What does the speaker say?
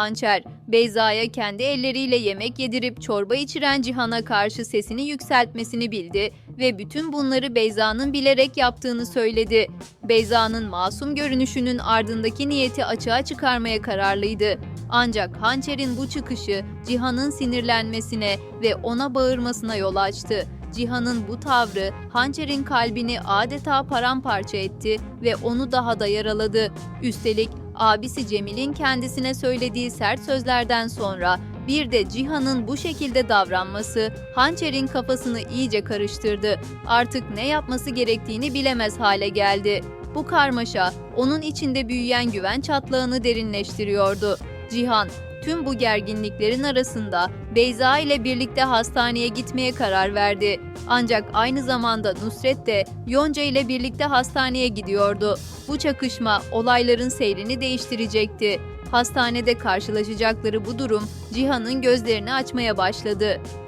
Hançer, Beyza'ya kendi elleriyle yemek yedirip çorba içiren Cihan'a karşı sesini yükseltmesini bildi ve bütün bunları Beyza'nın bilerek yaptığını söyledi. Beyza'nın masum görünüşünün ardındaki niyeti açığa çıkarmaya kararlıydı. Ancak Hançer'in bu çıkışı Cihan'ın sinirlenmesine ve ona bağırmasına yol açtı. Cihan'ın bu tavrı Hançer'in kalbini adeta paramparça etti ve onu daha da yaraladı. Üstelik abisi Cemil'in kendisine söylediği sert sözlerden sonra bir de Cihan'ın bu şekilde davranması Hançer'in kafasını iyice karıştırdı. Artık ne yapması gerektiğini bilemez hale geldi. Bu karmaşa onun içinde büyüyen güven çatlağını derinleştiriyordu. Cihan tüm bu gerginliklerin arasında Beyza ile birlikte hastaneye gitmeye karar verdi. Ancak aynı zamanda Nusret de Yonca ile birlikte hastaneye gidiyordu. Bu çakışma olayların seyrini değiştirecekti. Hastanede karşılaşacakları bu durum Cihan'ın gözlerini açmaya başladı.